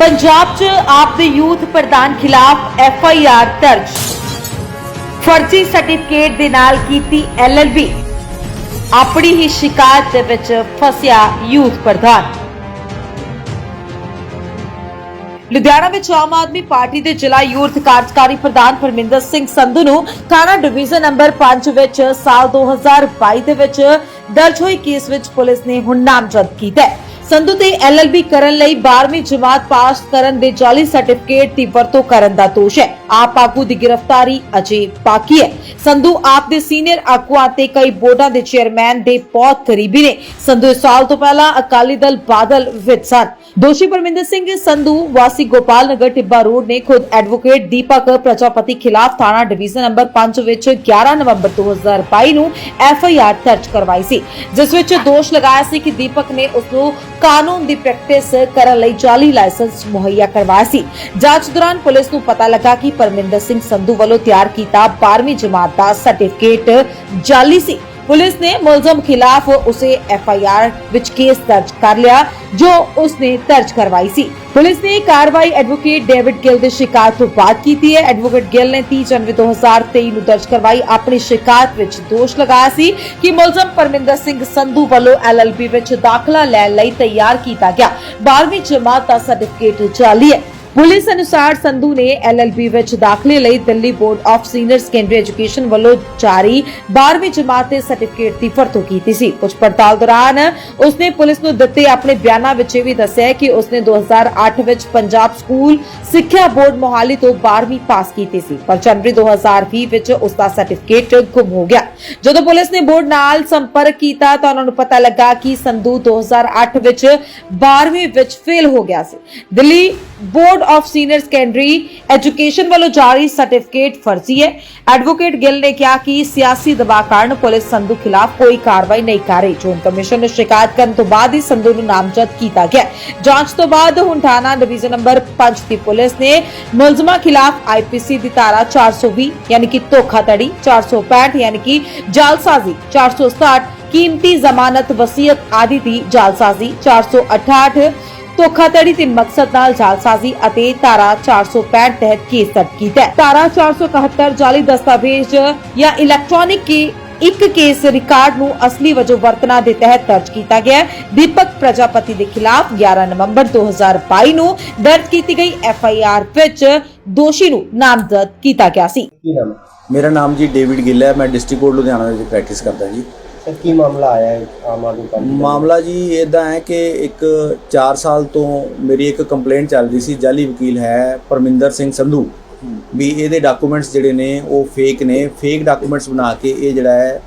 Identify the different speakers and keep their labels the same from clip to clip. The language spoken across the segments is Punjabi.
Speaker 1: ਪੰਜਾਬ 'ਚ ਆਪ ਦੇ ਯੂਥ ਪ੍ਰਧਾਨ ਖਿਲਾਫ ਐਫ ਆਈ ਆਰ ਦਰਜ। ਫਰਜ਼ੀ ਸਰਟੀਫਿਕੇਟ ਦੇ ਨਾਲ ਕੀਤੀ ਐਲਐਲਬੀ ਆਪਣੀ ਹੀ ਸ਼ਿਕਾਇਤ ਦੇ ਵਿੱਚ ਫਸਿਆ ਯੂਥ ਪ੍ਰਧਾਨ। ਲੁਧਿਆਣਾ ਵਿੱਚ ਆਮ ਆਦਮੀ ਪਾਰਟੀ ਦੇ ਜ਼ਿਲ੍ਹਾ ਯੂਥ ਕਾਰਜਕਾਰੀ ਪ੍ਰਧਾਨ ਪਰਮਿੰਦਰ ਸਿੰਘ ਸੰਧੂ ਨੂੰ ਥਾਣਾ ਡਿਵੀਜ਼ਨ ਨੰਬਰ 5 ਵਿੱਚ ਸਾਲ 2022 ਦੇ ਵਿੱਚ ਦਰਜ ਹੋਈ ਕੇਸ ਵਿੱਚ ਪੁਲਿਸ ਨੇ ਹੁਣ ਨਾਮਜ਼ਦ ਕੀਤਾ ਹੈ। ਸੰਧੂ ਤੇ ਐਲਐਲਬੀ ਕਰਨ ਲਈ 12ਵੀਂ ਜਮਾਤ ਪਾਸ ਕਰਨ ਦੇ ਜਾਲੀ ਸਰਟੀਫਿਕੇਟ ਦੀ ਵਰਤੋਂ ਕਰਨ ਦਾ ਦੋਸ਼ ਹੈ। ਆਪ ਆਗੂ ਦੀ ਗ੍ਰਿਫਤਾਰੀ ਅਜੇ ਬਾਕੀ ਹੈ। ਸੰਧੂ ਆਪ ਦੇ ਸੀਨੀਅਰ ਆਗੂਆਂ ਤੇ ਕਈ ਬੋਰਡਾਂ ਦੇ ਚੇਅਰਮੈਨ ਦੇ ਬਹੁਤ ਕਰੀਬੀ ਨੇ। ਸੰਧੂ ਇਸ ਸਾਲ ਤੋਂ ਪਹਿਲਾਂ ਅਕਾਲੀ ਦਲ ਬਾਦਲ ਵਿੱਚ ਸਨ। ਦੋਸ਼ੀ ਪਰਮਿੰਦਰ ਸਿੰਘ, ਸੰਧੂ, ਵਾਸੀ ਗੋਪਾਲ ਨਗਰ, ਟਿੱਬਾ ਰੋਡ ਨੇ ਖੁਦ ਐਡਵੋਕੇਟ ਦੀਪਕ ਪ੍ਰਜਾਪਤੀ ਖਿਲਾਫ ਥਾਣਾ ਡਿਵੀਜ਼ਨ ਨੰਬਰ 5 ਵਿੱਚ 11 ਨਵੰਬਰ 2022 ਨੂੰ ਐਫ ਆਈ ਆਰ ਦਰਜ ਕਰਵਾਈ ਸੀ, ਜਿਸ ਵਿੱਚ ਦੋਸ਼ ਲਗਾਇਆ ਸੀ ਕਿ ਦੀਪਕ ਨੇ ਉਸ ਨੂੰ ਕਾਨੂੰਨ ਦੀ ਪ੍ਰੈਕਟਿਸ ਕਰਨ ਲਈ ਜਾਲੀ ਲਾਇਸੈਂਸ ਮੁਹੱਈਆ ਕਰਵਾਇਆ ਸੀ। ਜਾਂਚ ਦੌਰਾਨ ਪੁਲਿਸ ਨੂੰ ਪਤਾ ਲੱਗਾ ਕਿ ਪਰਮਿੰਦਰ ਸਿੰਘ ਸੰਧੂ ਵੱਲੋਂ ਤਿਆਰ ਕੀਤਾ 12ਵੀਂ ਜਮਾਤ ਦਾ ਸਰਟੀਫਿਕੇਟ ਜਾਲੀ ਸੀ। ਪੁਲਿਸ ਨੇ ਮੁਲਜ਼ਮ ਖਿਲਾਫ ਉਸੇ ਐਫ ਵਿੱਚ ਕੇਸ ਦਰਜ ਕਰ ਲਿਆ, ਜੋ ਉਸਨੇ ਦਰਜ ਕਰਵਾਈ ਸੀ। ਪੁਲਿਸ ਨੇ ਕਾਰਵਾਈ ਐਡਵੋਕੇਟ ਡੇਵਿਡ ਗਿੱਲ ਦੇ ਸ਼ਿਕਾਇਤ ਤੋਂ ਬਾਅਦ ਕੀਤੀ ਹੈ। ਐਡਵੋਕੇਟ ਗਿੱਲ ਨੇ 30 ਜਨਵਰੀ 2023 ਨੂੰ ਦਰਜ ਕਰਵਾਈ। ਆਪਣੀ ਸ਼ਿਕਾਇਤ ਵਿੱਚ ਦੋਸ਼ ਲਗਾਇਆ ਸੀ ਕਿ ਮੁਲਜ਼ਮ ਪਰਮਿੰਦਰ ਸਿੰਘ ਸੰਧੂ ਵੱਲੋਂ ਐਲਐਲਬੀ ਵਿੱਚ ਦਾਖਲਾ ਲੈਣ ਲਈ ਤਿਆਰ ਕੀਤਾ ਗਿਆ। 12ਵੀਂ ਜਮਾਤ ਦਾ ਸਰਟੀਫਿਕੇਟ ਜਾਲੀ ਹੈ। ਪੁਲਿਸ ਅਨੁਸਾਰ ਸੰਧੂ ਨੇ ਐਲਐਲਬੀ ਵਿੱਚ ਦਾਖਲੇ ਲਈ Delhi board of senior secondary education ਵੱਲੋਂ ਜਾਰੀ 12ਵੀਂ ਜਮਾਤ ਦੇ ਸਰਟੀਫਿਕੇਟ ਦੀ ਵਰਤੋਂ ਕੀਤੀ ਸੀ। ਪੁੱਛ ਪੜਤਾਲ ਦੌਰਾਨ ਉਸਨੇ ਪੁਲਿਸ ਨੂੰ ਦਿੱਤੇ ਆਪਣੇ ਬਿਆਨਾਂ ਵਿੱਚ ਇਹ ਵੀ ਦੱਸਿਆ ਕਿ ਉਸਨੇ 2008 ਵਿੱਚ ਪੰਜਾਬ ਸਕੂਲ ਸਿੱਖਿਆ ਬੋਰਡ ਮੋਹਾਲੀ ਤੋਂ 12ਵੀਂ ਪਾਸ ਕੀਤੀ ਸੀ, ਪਰ ਜਨਵਰੀ 2020 ਵਿੱਚ ਉਸ ਦਾ ਸਰਟੀਫਿਕੇਟ ਗੁੰਮ ਹੋ ਗਿਆ। ਜਦੋਂ ਪੁਲਿਸ ਨੇ ਬੋਰਡ ਨਾਲ ਸੰਪਰਕ ਕੀਤਾ ਤਾਂ ਉਹਨਾਂ ਨੂੰ ਪਤਾ ਲੱਗਾ ਕਿ ਸੰਧੂ 2008 ਵਿੱਚ 12ਵੀਂ ਵਿੱਚ ਫੇਲ ਹੋ ਗਿਆ ਸੀ। Delhi board of senior secondary education ਵੱਲੋਂ ਜਾਰੀ ਸਰਟੀਫਿਕੇਟ ਫਰਜ਼ੀ ਹੈ ਐਡਵੋਕੇਟ ਗਿੱਲ ਨੇ ਕਿਹਾ ਕਿ ਸਿਆਸੀ ਦਬਾਅ ਕਾਰਨ ਪੁਲਿਸ ਸੰਧੂ ਖਿਲਾਫ ਕੋਈ ਕਾਰਵਾਈ ਨਹੀਂ ਕਰ ਰਹੀ ਚੋਣ ਕਮਿਸ਼ਨ ਨੂੰ ਸ਼ਿਕਾਇਤ ਕਰਨ ਤੋਂ ਬਾਅਦ ਹੀ ਸੰਧੂ ਨੂੰ ਨਾਮਜ਼ਦ ਕੀਤਾ ਗਿਆ ਹੈ। ਜਾਂਚ ਤੋਂ ਬਾਅਦ ਹੁਣ ਥਾਣਾ ਡਿਵੀਜ਼ਨ ਨੰਬਰ 5 ਦੀ ਪੁਲਿਸ ਨੇ ਮੁਲਜ਼ਮਾਂ ਖਿਲਾਫ ਆਈਪੀਸੀ ਦੀ ਧਾਰਾ 420 ਯਾਨੀ ਕਿ ਧੋਖਾਧੜੀ 465 ਯਾਨੀ ਕਿ ਜਾਲਸਾਜ਼ੀ 467 ਕੀਮਤੀ ਜ਼ਮਾਨਤ ਵਸੀਅਤ ਆਦਿ ਦੀ ਜਾਲਸਾਜ਼ੀ 468 ਧੋਖਾਧੜੀ ਦੇ ਮਕਸਦ ਨਾਲ ਜਾਲਸਾਜ਼ੀ ਅਤੇ ਧਾਰਾ 465 ਤਹਿਤ ਕੇਸ ਦਰਜ ਕੀਤਾ ਹੈ। ਧਾਰਾ 471 ਜਾਲੀ ਦਸਤਾਵੇਜ਼ ਜਾਂ ਇਲੈਕਟ੍ਰੋਨਿਕ ਇੱਕ ਕੇਸ ਰਿਕਾਰਡ ਨੂੰ ਅਸਲੀ ਵਜੋਂ ਵਰਤਣਾ ਦੇ ਤਹਿਤ ਦਰਜ ਕੀਤਾ ਗਿਆ ਹੈ। ਦੀਪਕ ਪ੍ਰਜਾਪਤੀ ਦੇ ਖਿਲਾਫ 11 ਨਵੰਬਰ 2022 ਨੂੰ ਦਰਜ ਕੀਤੀ ਗਈ ਐਫ ਆਈ ਆਰ ਵਿੱਚ ਦੋਸ਼ੀ ਨੂੰ ਨਾਮਜ਼ਦ ਕੀਤਾ ਗਿਆ ਸੀ।
Speaker 2: ਕੀ ਨਾਮ? ਹੈ
Speaker 3: ਮੇਰਾ ਨਾਮ ਜੀ ਡੇਵਿਡ ਗਿੱਲ ਹੈ। ਮੈਂ ਡਿਸਟ੍ਰਿਕਟ ਕੋਰਟ ਲੁਧਿਆਣਾ ਵਿੱਚ ਪ੍ਰੈਕਟਿਸ ਕਰਦਾ ਜੀ।
Speaker 2: ਸਰ ਕੀ ਮਾਮਲਾ ਆਇਆ ਹੈ ਆਮ ਆਦਮੀ ਪਾਰਟੀ ਦਾ?
Speaker 3: ਮਾਮਲਾ ਜੀ ਇਦਾਂ ਹੈ ਕਿ ਇੱਕ 4 ਸਾਲ ਤੋਂ ਮੇਰੀ ਇੱਕ ਕੰਪਲੇਂਟ ਚੱਲ ਰਹੀ ਸੀ, ਜਾਲੀ ਵਕੀਲ ਹੈ ਪਰਮਿੰਦਰ ਸਿੰਘ ਸੰਧੂ। ਵੀ ਇਹਦੇ ਡਾਕੂਮੈਂਟਸ ਜਿਹੜੇ ਨੇ, ਉਹ ਫੇਕ ਨੇ। ਫੇਕ ਡਾਕੂਮੈਂਟਸ ਬਣਾ ਕੇ ਇਹ ਜਿਹੜਾ ਹੈ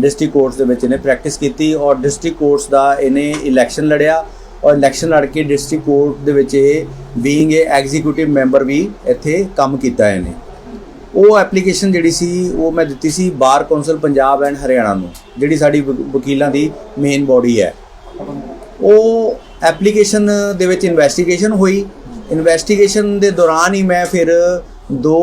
Speaker 3: ਡਿਸਟ੍ਰਿਕਟ ਕੋਰਟਸ ਦੇ ਵਿੱਚ ਇਹਨੇ ਪ੍ਰੈਕਟਿਸ ਕੀਤੀ ਔਰ ਡਿਸਟ੍ਰਿਕਟ ਕੋਰਟਸ ਦਾ ਇਹਨੇ ਇਲੈਕਸ਼ਨ ਲੜਿਆ ਔਰ ਇਲੈਕਸ਼ਨ ਲੜ ਕੇ ਡਿਸਟ੍ਰਿਕਟ ਕੋਰਟ ਦੇ ਵਿੱਚ ਇਹ ਬੀਇੰਗ ਏ ਐਗਜ਼ੀਕਿਊਟਿਵ ਮੈਂਬਰ ਵੀ ਇੱਥੇ ਕੰਮ ਕੀਤਾ ਇਹਨੇ। ਉਹ ਐਪਲੀਕੇਸ਼ਨ ਜਿਹੜੀ ਸੀ, ਉਹ ਮੈਂ ਦਿੱਤੀ ਸੀ bar council Punjab and Haryana ਨੂੰ, ਜਿਹੜੀ ਸਾਡੀ ਵ- ਵਕੀਲਾਂ ਦੀ ਮੇਨ ਬਾਡੀ ਹੈ। ਉਹ ਐਪਲੀਕੇਸ਼ਨ ਦੇ ਵਿੱਚ ਇਨਵੈਸਟੀਗੇਸ਼ਨ ਹੋਈ। ਇਨਵੈਸਟੀਗੇਸ਼ਨ ਦੇ ਦੌਰਾਨ ਹੀ ਮੈਂ ਫਿਰ 2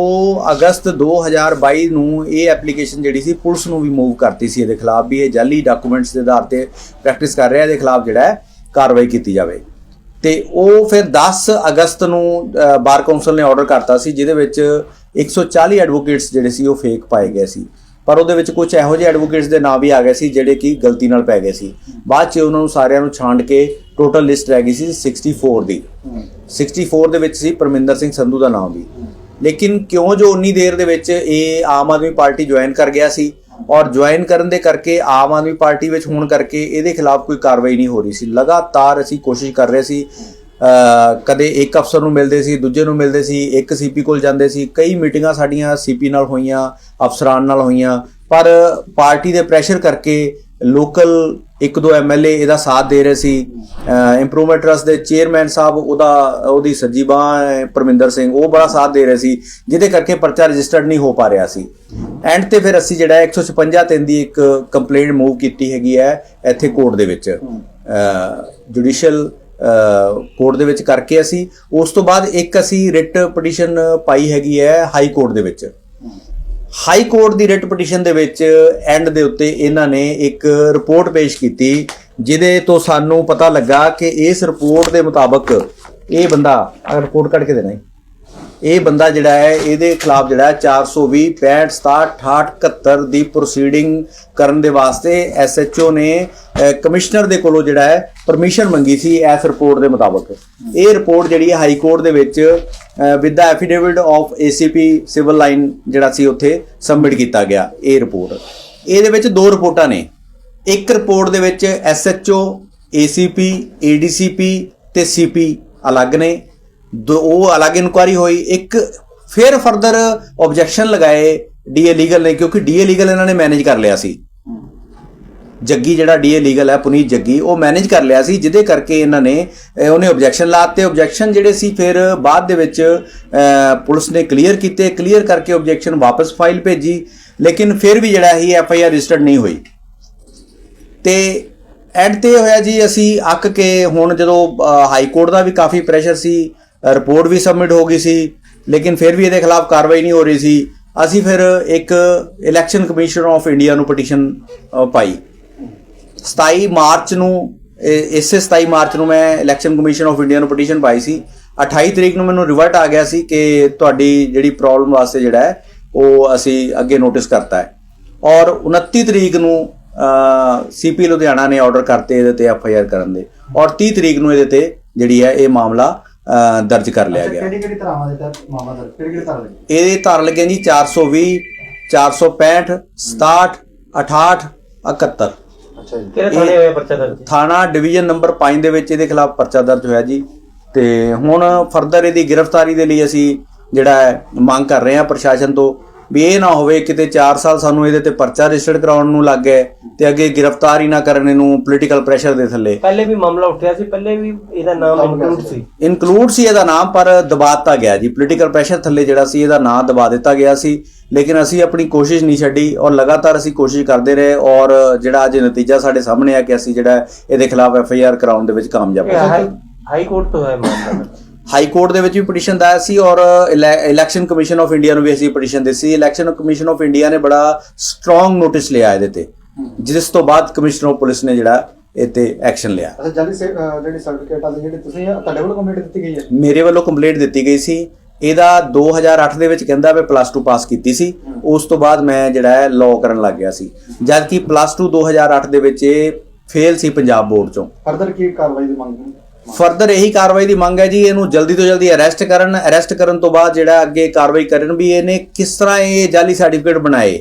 Speaker 3: ਅਗਸਤ 2022 ਨੂੰ ਇਹ ਐਪਲੀਕੇਸ਼ਨ ਜਿਹੜੀ ਸੀ, ਪੁਲਿਸ ਨੂੰ ਵੀ ਮੂਵ ਕਰਤੀ ਸੀ ਇਹਦੇ ਖਿਲਾਫ ਵੀ ਇਹ ਜਾਲੀ ਡਾਕੂਮੈਂਟਸ ਦੇ ਆਧਾਰ ਤੇ ਪ੍ਰੈਕਟਿਸ ਕਰ ਰਿਹਾ, ਇਹਦੇ ਖਿਲਾਫ ਜਿਹੜਾ ਕਾਰਵਾਈ ਕੀਤੀ ਜਾਵੇ। ਤੇ ਉਹ ਫਿਰ 10 ਅਗਸਤ ਨੂੰ ਬਾਰ ਕੌਂਸਲ ਨੇ ਆਰਡਰ ਕਰਤਾ ਸੀ, ਜਿਹਦੇ ਵਿੱਚ 140 ਐਡਵੋਕੇਟਸ ਜਿਹੜੇ ਸੀ, ਉਹ ਫੇਕ ਪਾਏ ਗਏ ਸੀ। ਪਰ ਉਹਦੇ ਵਿੱਚ ਕੁਝ ਇਹੋ ਜਿਹੇ ਐਡਵੋਕੇਟਸ ਦੇ ਨਾਂ ਵੀ ਆ ਗਏ ਸੀ, ਜਿਹੜੇ ਕਿ ਗਲਤੀ ਨਾਲ ਪੈ ਗਏ ਸੀ। ਬਾਅਦ 'ਚ ਉਹਨਾਂ ਨੂੰ ਸਾਰਿਆਂ ਨੂੰ ਛਾਂਡ ਕੇ ਟੋਟਲ ਲਿਸਟ ਰਹਿ ਗਈ ਸੀ 64 ਦੀ। 64 ਦੇ ਵਿੱਚ ਸੀ ਪਰਮਿੰਦਰ ਸਿੰਘ ਸੰਧੂ ਦਾ ਨਾਮ ਵੀ। ਲੇਕਿਨ ਕਿਉਂ ਜੋ ਉਨੀ ਦੇਰ ਦੇ ਵਿੱਚ ਇਹ ਆਮ ਆਦਮੀ ਪਾਰਟੀ ਜੁਆਇਨ ਕਰ ਗਿਆ ਸੀ ਔਰ ਜੁਆਇਨ ਕਰਨ ਦੇ ਕਰਕੇ ਆਮ ਆਦਮੀ ਪਾਰਟੀ ਵਿੱਚ ਹੋਣ ਕਰਕੇ ਇਹਦੇ ਖਿਲਾਫ ਕੋਈ ਕਾਰਵਾਈ ਨਹੀਂ ਹੋ ਰਹੀ ਸੀ। ਲਗਾਤਾਰ ਅਸੀਂ ਕੋਸ਼ਿਸ਼ ਕਰ ਰਹੇ ਸੀ ਕਦੇ ਇੱਕ ਅਫਸਰ ਨੂੰ ਮਿਲਦੇ ਸੀ, ਦੂਜੇ ਨੂੰ ਮਿਲਦੇ ਸੀ, ਇੱਕ ਸੀਪੀ ਕੋਲ ਜਾਂਦੇ ਸੀ। ਕਈ ਮੀਟਿੰਗਾਂ ਸਾਡੀਆਂ ਸੀਪੀ ਨਾਲ ਹੋਈਆਂ, ਅਫਸਰਾਂ ਨਾਲ ਹੋਈਆਂ, ਪਰ ਪਾਰਟੀ ਦੇ ਪ੍ਰੈਸ਼ਰ ਕਰਕੇ ਲੋਕਲ ਇੱਕ ਦੋ ਐਮਐਲਏ ਇਹਦਾ ਸਾਥ ਦੇ ਰਹੇ ਸੀ। ਇੰਪਰੂਵਮੈਂਟ ਟਰਸਟ ਦੇ ਚੇਅਰਮੈਨ ਸਾਹਿਬ, ਉਹਦਾ, ਉਹਦੀ ਸੱਜੀ ਪਰਮਿੰਦਰ ਸਿੰਘ, ਉਹ ਬੜਾ ਸਾਥ ਦੇ ਰਹੇ ਸੀ, ਜਿਹਦੇ ਕਰਕੇ ਪਰਚਾ ਰਜਿਸਟਰਡ ਨਹੀਂ ਹੋ ਪਾ ਰਿਹਾ ਸੀ। ਐਂਡ ਤੇ ਫਿਰ ਅਸੀਂ ਜਿਹੜਾ 156 ਤਿੰਨ ਦੀ ਇੱਕ ਕੰਪਲੇਂਟ ਮੂਵ ਕੀਤੀ ਹੈਗੀ ਹੈ, ਇੱਥੇ ਕੋਰਟ ਦੇ ਵਿੱਚ। ਜੁਡੀਸ਼ੀਅਲ ਕੋਰਟ ਦੇ ਵਿੱਚ ਕਰਕੇ ਅਸੀਂ, ਉਸ ਤੋਂ ਬਾਅਦ ਇੱਕ ਅਸੀਂ ਰਿਟ ਪਟੀਸ਼ਨ ਪਾਈ ਹੈਗੀ ਹੈ ਹਾਈ ਕੋਰਟ ਦੇ ਵਿੱਚ ਹਾਈ ਕੋਰਟ ਦੀ ਰਿਟ ਪਟੀਸ਼ਨ ਦੇ ਵਿੱਚ ਐਂਡ ਦੇ ਉੱਤੇ ਇਹਨਾਂ ਨੇ ਇੱਕ ਰਿਪੋਰਟ ਪੇਸ਼ ਕੀਤੀ, ਜਿਹਦੇ ਤੋਂ ਸਾਨੂੰ ਪਤਾ ਲੱਗਾ ਕਿ ਇਸ ਰਿਪੋਰਟ ਦੇ ਮੁਤਾਬਕ ਇਹ ਬੰਦਾ ਰਿਪੋਰਟ ਕੱਢ ਕੇ ਦੇਣਾ ਜੀ। ਇਹ ਬੰਦਾ ਜਿਹੜਾ ਹੈ, ਇਹਦੇ ਖਿਲਾਫ ਜਿਹੜਾ ਹੈ 420 65 67 68 71 ਦੀ ਪ੍ਰੋਸੀਡਿੰਗ ਕਰਨ ਦੇ ਵਾਸਤੇ ਐਸਐਚਓ ਨੇ ਕਮਿਸ਼ਨਰ ਦੇ ਕੋਲੋਂ ਜਿਹੜਾ ਹੈ ਪਰਮਿਸ਼ਨ ਮੰਗੀ ਸੀ ਇਸ ਰਿਪੋਰਟ ਦੇ ਮੁਤਾਬਕ। ਇਹ ਰਿਪੋਰਟ ਜਿਹੜੀ ਹੈ ਹਾਈ ਕੋਰਟ ਦੇ ਵਿੱਚ with the affidavit of ACP civil line ਜਿਹੜਾ ਸੀ ਉੱਥੇ ਸਬਮਿਟ ਕੀਤਾ ਗਿਆ, ਇਹ ਰਿਪੋਰਟ ਇਹਦੇ ਵਿੱਚ ਦੋ ਰਿਪੋਰਟਾਂ ਨੇ। ਇੱਕ ਰਿਪੋਰਟ ਦੇ ਵਿੱਚ ਐਸਐਚਓ ਏਸੀਪੀ ਏਡੀਸੀਪੀ ਤੇ ਸੀਪੀ ਅਲੱਗ ਨੇ। ਦੋ ਉਹ ਅਲੱਗ ਇਨਕੁਆਰੀ ਹੋਈ ਇੱਕ ਫਿਰ ਫਰਦਰ ਆਬਜੈਕਸ਼ਨ ਲਗਾਏ ਡੀਏ ਲੀਗਲ ਨੇ ਕਿਉਂਕਿ ਡੀਏ ਲੀਗਲ ਇਹਨਾਂ ਨੇ ਮੈਨੇਜ ਕਰ ਲਿਆ ਸੀ। ਜੱਗੀ ਜਿਹੜਾ ਡੀਏ ਲੀਗਲ ਹੈ ਪੁਨੀਤ ਜੱਗੀ ਉਹ ਮੈਨੇਜ ਕਰ ਲਿਆ ਸੀ ਜਿਹਦੇ ਕਰਕੇ ਇਹਨਾਂ ਨੇ ਅਹ, ਉਹਨੇ ਆਬਜੈਕਸ਼ਨ ਲਾਤੇ ਆਬਜੈਕਸ਼ਨ ਜਿਹੜੇ ਸੀ ਫਿਰ ਬਾਅਦ ਦੇ ਵਿੱਚ ਪੁਲਿਸ ਨੇ ਕਲੀਅਰ ਕੀਤੇ। ਕਲੀਅਰ ਕਰਕੇ ਆਬਜੈਕਸ਼ਨ ਵਾਪਸ ਫਾਈਲ ਭੇਜੀ। ਲੇਕਿਨ ਫਿਰ ਵੀ ਜਿਹੜਾ ਹੀ ਐਫ ਆਈ ਆਰ ਰਜਿਸਟਰਡ ਨਹੀਂ ਹੋਈ। ਤੇ ਐਡ ਤੇ ਇਹ ਹੋਇਆ ਜੀ ਅਸੀਂ ਅੱਕ ਕੇ ਹੁਣ ਜਦੋਂ ਹਾਈ ਕੋਰਟ ਦਾ ਵੀ ਕਾਫੀ ਪ੍ਰੈਸ਼ਰ ਸੀ ਰਿਪੋਰਟ ਵੀ ਸਬਮਿਟ ਹੋ ਗਈ ਸੀ, ਲੇਕਿਨ ਫਿਰ ਵੀ ਇਹਦੇ ਖਿਲਾਫ ਕਾਰਵਾਈ ਨਹੀਂ ਹੋ ਰਹੀ ਸੀ। ਅਸੀਂ ਫਿਰ ਇੱਕ ਇਲੈਕਸ਼ਨ ਕਮਿਸ਼ਨ ਆਫ ਇੰਡੀਆ ਨੂੰ ਪਟੀਸ਼ਨ ਪਾਈ। 27 ਮਾਰਚ ਨੂੰ ਇਸੇ 27 ਮਾਰਚ ਨੂੰ ਮੈਂ ਇਲੈਕਸ਼ਨ ਕਮਿਸ਼ਨ ਆਫ ਇੰਡੀਆ ਨੂੰ ਪਟੀਸ਼ਨ ਪਾਈ ਸੀ। 28 ਤਰੀਕ ਨੂੰ ਮੈਨੂੰ ਰਿਵਰਟ ਆ ਗਿਆ ਸੀ ਕਿ ਤੁਹਾਡੀ ਜਿਹੜੀ ਪ੍ਰੋਬਲਮ ਵਾਸਤੇ ਜਿਹੜਾ ਹੈ, ਉਹ ਅਸੀਂ ਅੱਗੇ ਨੋਟਿਸ ਕਰਤਾ ਹੈ। ਔਰ 29 ਤਰੀਕ ਨੂੰ ਸੀਪੀ ਲੁਧਿਆਣਾ ਨੇ ਆਰਡਰ ਕਰਤੇ ਇਹਦੇ ਤੇ ਐਫ ਆਈ ਆਰ ਕਰਨ ਦੇ। ਔਰ 30 ਤਰੀਕ ਨੂੰ ਇਹਦੇ ਤੇ ਜਿਹੜੀ ਹੈ, ਇਹ ਮਾਮਲਾ ਦਰਜ ਕਰ ਲਿਆ ਗਿਆ।
Speaker 4: ਕਿਹੜੀ ਕਿਹੜੀ ਧਾਰਾਵਾਂ ਦੇ ਤਹਿਤ ਮਾਮਲਾ ਦਰਜ? ਕਿਹੜੀ ਕਿਹੜੀ ਧਾਰਾ ਦੇ
Speaker 3: ਇਹਦੇ ਧਾਰ ਲੱਗੇ ਜੀ 420 465 67 68 71
Speaker 4: ਅੱਛਾ ਜੀ।
Speaker 2: ਕਿਹੜੇ ਥਾਣੇ ਹੋਏ ਪਰਚਾ ਦਰਜ?
Speaker 3: ਥਾਣਾ ਡਿਵੀਜ਼ਨ ਨੰਬਰ 5 ਦੇ ਵਿੱਚ ਇਹਦੇ ਖਿਲਾਫ ਪਰਚਾ ਦਰਜ ਹੋਇਆ ਜੀ। ਤੇ ਹੁਣ ਫਰਦਰ ਇਹਦੀ ਗ੍ਰਿਫਤਾਰੀ ਦੇ ਲਈ ਅਸੀਂ ਜਿਹੜਾ ਮੰਗ ਕਰ ਰਹੇ ਹਾਂ ਪ੍ਰਸ਼ਾਸਨ ਤੋਂ। ਵੀ ਇਹ ਨਾ ਹੋਵੇ ਕਿਤੇ 4 ਸਾਲ ਸਾਨੂੰ ਇਹਦੇ ਤੇ ਪਰਚਾ ਰਜਿਸਟਰਡ ਕਰਾਉਣ ਨੂੰ ਲੱਗ ਗਏ ਤੇ ਅੱਗੇ ਗ੍ਰਿਫਤਾਰ ਹੀ ਨਾ ਕਰਨ ਇਹਨੂੰ ਪੋਲੀਟੀਕਲ ਪ੍ਰੈਸ਼ਰ ਦੇ ਥੱਲੇ।
Speaker 2: ਪਹਿਲੇ ਵੀ ਮਾਮਲਾ ਉੱਠਿਆ ਸੀ ਪਹਿਲੇ ਵੀ ਇਹਦਾ ਨਾਮ ਇਨਕਲੂਡ ਸੀ।
Speaker 3: ਇਨਕਲੂਡ ਸੀ ਇਹਦਾ ਨਾਮ ਪਰ ਦਬਾ ਦਿੱਤਾ ਗਿਆ ਜੀ। ਪੋਲੀਟੀਕਲ ਪ੍ਰੈਸ਼ਰ ਥੱਲੇ ਜਿਹੜਾ ਸੀ ਇਹਦਾ ਨਾਮ ਦਬਾ ਦਿੱਤਾ ਗਿਆ ਸੀ। ਲੇਕਿਨ ਅਸੀਂ ਆਪਣੀ ਕੋਸ਼ਿਸ਼ ਨਹੀਂ ਛੱਡੀ ਔਰ ਲਗਾਤਾਰ ਅਸੀਂ ਕੋਸ਼ਿਸ਼ ਕਰਦੇ ਰਹੇ ਔਰ ਜਿਹੜਾ ਅੱਜ ਨਤੀਜਾ ਸਾਡੇ ਸਾਹਮਣੇ ਆ ਕਿ ਅਸੀਂ ਜਿਹੜਾ ਇਹਦੇ ਖਿਲਾਫ ਐਫ ਆਈ ਆਰ ਕਰਾਉਣ ਦੇ ਵਿੱਚ ਕਾਮਯਾਬ ਹੋਏ
Speaker 2: ਹਾਈ ਕੋਰਟ ਤੋਂ ਹੈ ਮਾਮਲਾ।
Speaker 3: ਹਾਈ ਕੋਰਟ ਦੇ ਵਿੱਚ ਵੀ ਪਟੀਸ਼ਨ ਦਾਇਰ ਸੀ ਔਰ ਇਲੈ- ਇਲੈਕਸ਼ਨ ਕਮਿਸ਼ਨ ਆਫ ਇੰਡੀਆ ਨੂੰ ਵੀ ਅਸੀਂ ਪਟੀਸ਼ਨ ਦਿੱਤੀ ਸੀ। ਇਲੈਕਸ਼ਨ ਕਮਿਸ਼ਨ ਆਫ ਇੰਡੀਆ ਨੇ ਬੜਾ ਸਟਰੋਂਗ ਨੋਟਿਸ ਲਿਆ ਇਹਦੇ ਤੇ ਜਿਸ ਤੋਂ ਬਾਅਦ ਕਮਿਸ਼ਨਰ ਆਫ ਪੁਲਿਸ ਨੇ ਜਿਹੜਾ ਇਹ ਤੇ ਐਕਸ਼ਨ ਲਿਆ।
Speaker 4: ਅੱਛਾ ਜਾਲੀ ਸੇ ਅਹ ਜਿਹੜੀ ਸਰਟੀਫਿਕੇਟ ਆ ਜਿਹੜੀ ਤੁਸੀਂ ਤੁਹਾਡੇ ਵੱਲੋਂ ਕੰਪਲੀਟ ਦਿੱਤੀ ਗਈ ਹੈ?
Speaker 3: ਮੇਰੇ ਵੱਲੋਂ ਕੰਪਲੇਂਟ ਦਿੱਤੀ ਗਈ ਸੀ। ਇਹਦਾ 2008 ਦੇ ਵਿੱਚ ਕਹਿੰਦਾ ਮੈਂ ਪਲੱਸ 2 ਪਾਸ ਕੀਤੀ ਸੀ। ਉਸ ਤੋਂ ਬਾਅਦ ਮੈਂ ਜਿਹੜਾ ਹੈ ਲਾਅ ਕਰਨ ਲੱਗ ਗਿਆ ਸੀ। ਜਦ ਕਿ ਪਲੱਸ 2 2008 ਦੇ ਵਿੱਚ ਇਹ ਫੇਲ ਸੀ ਪੰਜਾਬ ਬੋਰਡ ਚੋਂ।
Speaker 4: ਫਰਦਰ ਕੀ ਕਾਰਵਾਈ ਦੀ ਮੰਗ
Speaker 3: ਫਰਦਰ ਇਹੀ ਕਾਰਵਾਈ ਦੀ ਮੰਗ ਹੈ ਜੀ, ਇਹਨੂੰ ਜਲਦੀ ਤੋਂ ਜਲਦੀ ਅਰੈਸਟ ਕਰਨ ਅਰੈਸਟ ਕਰਨ ਤੋਂ ਬਾਅਦ ਜਿਹੜਾ ਅੱਗੇ ਕਾਰਵਾਈ ਕਰਨ ਵੀ ਇਹਨੇ ਕਿਸ ਤਰ੍ਹਾਂ ਇਹ ਜਾਲੀ ਸਰਟੀਫਿਕੇਟ ਬਣਾਏ,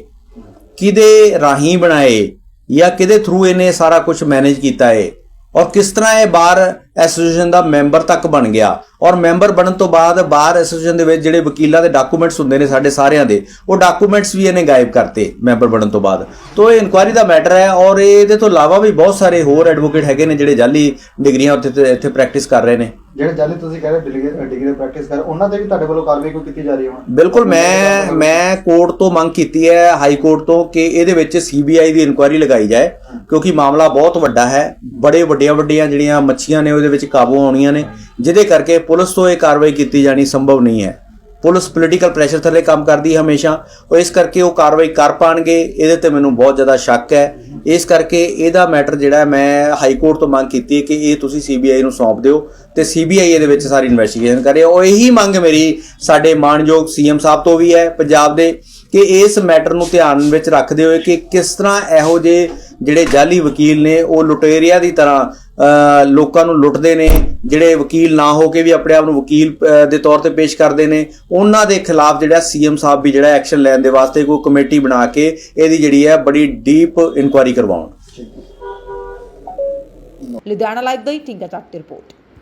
Speaker 3: ਕਿਹਦੇ ਰਾਹੀਂ ਬਣਾਏ ਜਾਂ ਕਿਹਦੇ ਥਰੂ ਇਹਨੇ ਸਾਰਾ ਕੁਝ ਮੈਨੇਜ ਕੀਤਾ ਹੈ ਔਰ ਕਿਸ ਤਰ੍ਹਾਂ ਇਹ ਬਾਹਰ ਐਸੋਸੀਏਸ਼ਨ ਦਾ ਮੈਂਬਰ ਤੱਕ ਬਣ ਗਿਆ। ਔਰ ਮੈਂਬਰ ਬਣਨ ਤੋਂ ਬਾਅਦ ਬਾਰ ਐਸੋਸੀਏਸ਼ਨ ਦੇ ਵਿੱਚ ਜਿਹੜੇ ਵਕੀਲਾਂ ਦੇ ਡਾਕੂਮੈਂਟਸ ਹੁੰਦੇ ਨੇ ਸਾਡੇ ਸਾਰਿਆਂ ਦੇ ਉਹ ਡਾਕੂਮੈਂਟਸ ਵੀ ਇਹਨੇ ਗਾਇਬ ਕਰਤੇ ਮੈਂਬਰ ਬਣਨ ਤੋਂ ਬਾਅਦ। ਤੋਂ ਇਹ ਇਨਕੁਆਇਰੀ ਦਾ ਮੈਟਰ ਹੈ ਔਰ ਇਹਦੇ ਤੋਂ ਇਲਾਵਾ ਵੀ ਬਹੁਤ ਸਾਰੇ ਹੋਰ ਐਡਵੋਕੇਟ ਹੈਗੇ ਨੇ ਜਿਹੜੇ ਜਾਲੀ ਡਿਗਰੀਆਂ ਉੱਥੇ ਇੱਥੇ ਪ੍ਰੈਕਟਿਸ ਕਰ ਰਹੇ ਨੇ।
Speaker 4: ਜਿਹੜੇ ਜਾਲੀ ਤੁਸੀਂ ਕਹਿ ਰਹੇ ਡਿਗਰੀ ਪ੍ਰੈਕਟਿਸ ਕਰ ਉਹਨਾਂ ਤੇ ਵੀ ਤੁਹਾਡੇ ਵੱਲੋਂ ਕਾਰਵਾਈ ਕੋਈ ਕੀਤੀ ਜਾ ਰਹੀ ਹੈ ਹੁਣ?
Speaker 3: ਬਿਲਕੁਲ ਮੈਂ ਮੈਂ ਕੋਰਟ ਤੋਂ ਮੰਗ ਕੀਤੀ ਹੈ ਹਾਈ ਕੋਰਟ ਤੋਂ ਕਿ ਇਹਦੇ ਵਿੱਚ ਸੀਬੀਆਈ ਦੀ ਇਨਕੁਆਇਰੀ ਲਗਾਈ ਜਾਏ ਕਿਉਂਕਿ ਮਾਮਲਾ ਬਹੁਤ ਵੱਡਾ ਹੈ। ਬੜੇ ਵੱਡੀਆਂ ਵੱਡੀਆਂ ਜਿਹੜੀਆਂ ਮੱਛੀਆਂ ਨੇ ਉਹਦੇ ਵਿੱਚ ਕਾਬੂ ਆਉਣੀਆਂ ਨੇ, ਜਿਹਦੇ ਕਰਕੇ ਪੁਲਿਸ ਤੋਂ ਇਹ ਕਾਰਵਾਈ ਕੀਤੀ ਜਾਣੀ ਸੰਭਵ ਨਹੀਂ ਹੈ। ਪੁਲਿਸ ਪੋਲੀਟੀਕਲ ਪ੍ਰੈਸ਼ਰ ਥੱਲੇ ਕੰਮ ਕਰਦੀ ਹੈ ਹਮੇਸ਼ਾ, ਉਹ ਇਸ ਕਰਕੇ ਉਹ ਕਾਰਵਾਈ ਕਰ ਪਾਣਗੇ, ਇਹਦੇ ਤੇ ਮੈਨੂੰ ਬਹੁਤ ਜ਼ਿਆਦਾ ਸ਼ੱਕ ਹੈ। ਇਸ ਕਰਕੇ ਇਹਦਾ ਮੈਟਰ ਜਿਹੜਾ ਮੈਂ ਹਾਈ ਕੋਰਟ ਤੋਂ ਮੰਗ ਕੀਤੀ ਹੈ ਕਿ ਇਹ ਤੁਸੀਂ ਸੀਬੀਆਈ ਨੂੰ ਸੌਂਪ ਦਿਓ ਤੇ ਸੀਬੀਆਈ ਇਹਦੇ ਵਿੱਚ ਸਾਰੀ ਇਨਵੈਸਟੀਗੇਸ਼ਨ ਕਰੇ ਉਹ ਇਹੀ ਮੰਗ ਮੇਰੀ ਸਾਡੇ ਮਾਨਯੋਗ ਸੀਐਮ ਸਾਹਿਬ ਤੋਂ ਵੀ ਹੈ, ਪੰਜਾਬ ਦੇ ਕਿ ਇਸ ਮੈਟਰ ਨੂੰ ਧਿਆਨ ਵਿੱਚ ਰੱਖਦੇ ਹੋਏ ਕਿ ਕਿਸ ਤਰ੍ਹਾਂ ਇਹੋ ਜਿਹੇ ਜਿਹੜੇ ਜਾਲੀ ਵਕੀਲ ਨੇ, ਉਹ ਲੁਟੇਰਿਆਂ ਦੀ ਤਰ੍ਹਾਂ ਲੋਕਾਂ ਨੂੰ ਲੁੱਟਦੇ ਨੇ, ਜਿਹੜੇ ਵਕੀਲ ਨਾ ਹੋ ਕੇ ਵੀ ਆਪਣੇ ਆਪ ਨੂੰ ਵਕੀਲ ਦੇ ਤੌਰ ਤੇ ਪੇਸ਼ ਕਰਦੇ ਨੇ, ਉਹਨਾਂ ਦੇ ਖਿਲਾਫ ਜਿਹੜਾ ਸੀਐਮ ਸਾਹਿਬ ਵੀ ਜਿਹੜਾ ਐਕਸ਼ਨ ਲੈਣ ਦੇ ਵਾਸਤੇ ਕੋਈ ਕਮੇਟੀ ਬਣਾ ਕੇ ਇਹਦੀ ਜਿਹੜੀ ਹੈ ਬੜੀ ਡੀਪ ਇਨਕੁਆਇਰੀ ਕਰਵਾਉਣ।
Speaker 1: ਲੁਧਿਆਣਾ ਲਾਈਵ ਦੀ ਟਿੰਗਾ ਚੱਕ ਰਿਪੋਰਟ।